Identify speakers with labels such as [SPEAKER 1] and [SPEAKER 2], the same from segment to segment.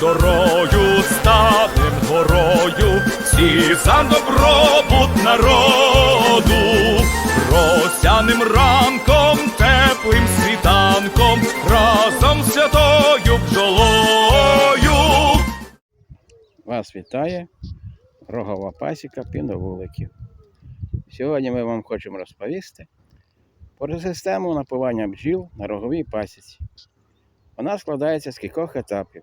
[SPEAKER 1] дорою ставим горою, всі за добробут народу, росяним ранком, теплим світанком, разом з святою бджолою.
[SPEAKER 2] Вас вітає рогова пасіка піновуликів. Сьогодні ми вам хочемо розповісти про систему напування бджіл на роговій пасіці. Вона складається з кількох етапів.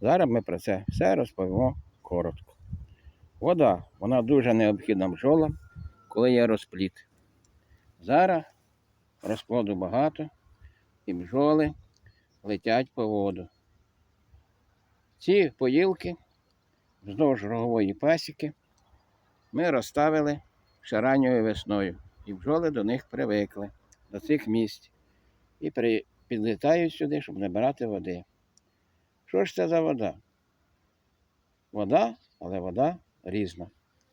[SPEAKER 2] Зараз ми про це все розповімо коротко. Вода, вона дуже необхідна бджолам, коли є розплід. Зараз розплоду багато і бджоли летять по воду. Ці поїлки вздовж рогової пасіки ми розставили ще ранньою весною, і бджоли до них привикли, до цих місць. І підлітають сюди, щоб набирати води. Що ж це за вода? Вода, але вода різна.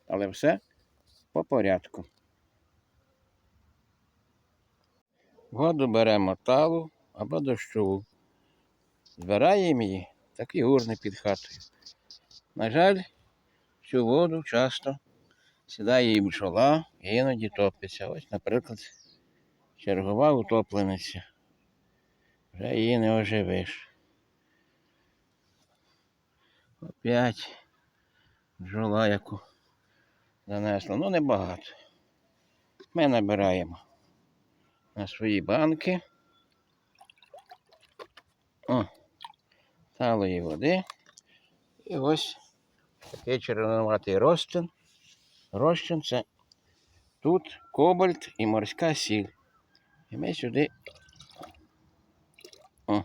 [SPEAKER 2] Але все по порядку. Воду беремо талу або дощову. Збираємо її такий урни під хатою. На жаль, цю воду часто сідає і бджола, і іноді топиться. Ось, наприклад, чергова утоплениця. Вже її не оживиш. Опять бджола, яку занесло. Ну, небагато. Ми набираємо на свої банки. О, талої води. І ось такий червонуватий розчин. Розчин це тут кобальт і морська сіль. І ми сюди о,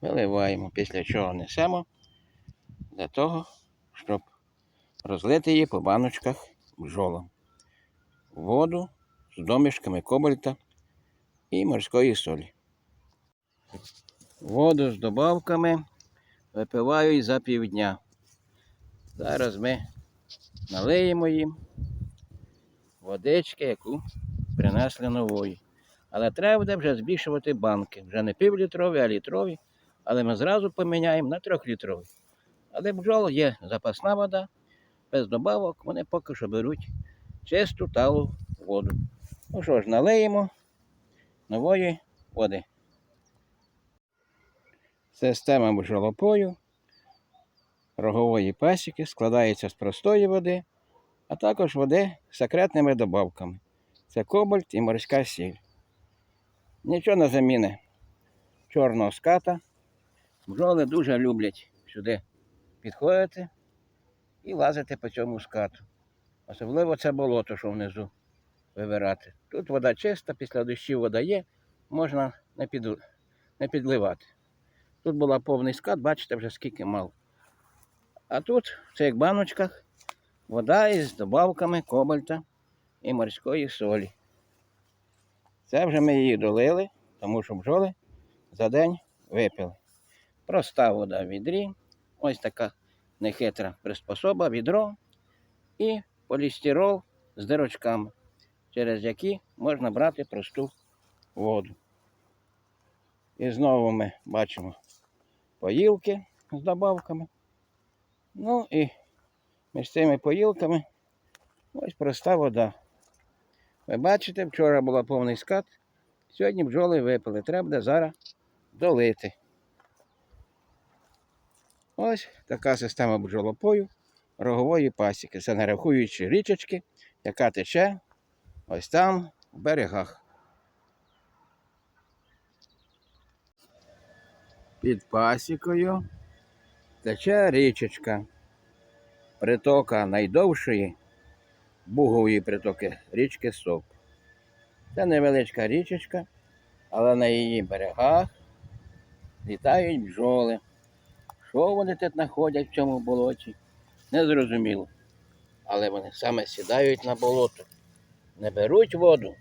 [SPEAKER 2] виливаємо, після чого несемо для того, щоб розлити її по баночках бджолам. Воду з домішками кобальта і морської солі. Воду з добавками випиваю і за півдня. Зараз ми налиємо їм водички, яку принесли нової. Але треба буде вже збільшувати банки. Вже не півлітрові, а літрові. Але ми зразу поміняємо на трьохлітрові. Але бджол є запасна вода, без добавок вони поки що беруть чисту талу воду. Ну що ж, налиємо нової води. Система бджолопою рогової пасіки складається з простої води, а також води з секретними добавками. Це кобальт і морська сіль. Нічого не заміни чорного ската. Бджоли дуже люблять сюди підходити і лазити по цьому скату. Особливо це болото, що внизу вибирати. Тут вода чиста, після дощів вода є, можна не, під... не підливати. Тут була повний скат, бачите вже скільки мало. А тут, в цих баночках, вода із добавками кобальта і морської солі. Це вже ми її долили, тому що бджоли за день випили. Проста вода в відрі. Ось така нехитра приспособа, відро і полістирол з дирочками, через які можна брати просту воду. І знову ми бачимо поїлки з добавками. Ну і між цими поїлками ось проста вода. Ви бачите, вчора була повний скат, сьогодні бджоли випили. Треба зараз долити. Ось така система бджолопою рогової пасіки. Це не рахуючи річечки, яка тече ось там в берегах. Під пасікою тече річечка. Притока найдовшої бугової притоки річки Соп. Це невеличка річечка, але на її берегах літають бджоли. Що вони тут знаходять в цьому болоті? Незрозуміло. Але вони саме сідають на болото. Не беруть воду,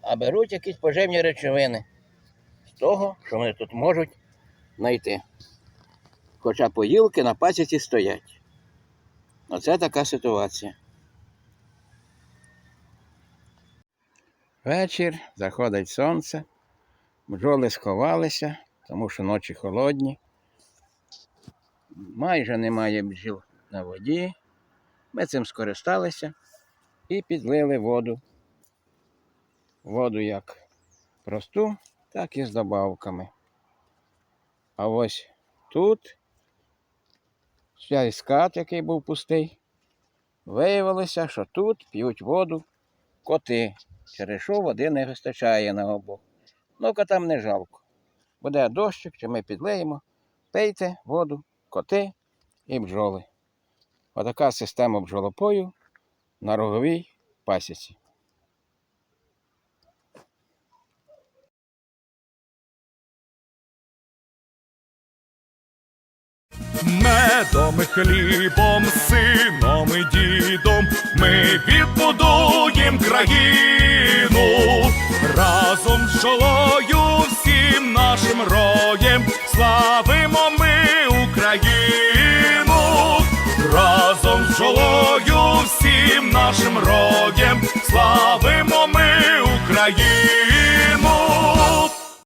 [SPEAKER 2] а беруть якісь поживні речовини з того, що вони тут можуть знайти. Хоча поїлки на пасіці стоять. Оце така ситуація. Вечір, заходить сонце, бджоли сховалися, тому що ночі холодні. Майже немає бджіл на воді. Ми цим скористалися і підлили воду. Воду як просту, так і з добавками. А ось тут цей скат, який був пустий, виявилося, що тут п'ють воду коти, через що води не вистачає на обох. Ну, котам не жалко. Буде дощик, чи ми підлеємо, пийте воду, коти і бджоли. Отака система бджолопою на роговій пасіці.
[SPEAKER 1] Медом хлібом, сином і дідом ми відбудуєм країну разом з жолою всім нашим роєм ми Україну, разом з жолою всім нашим родям славимо ми Україну.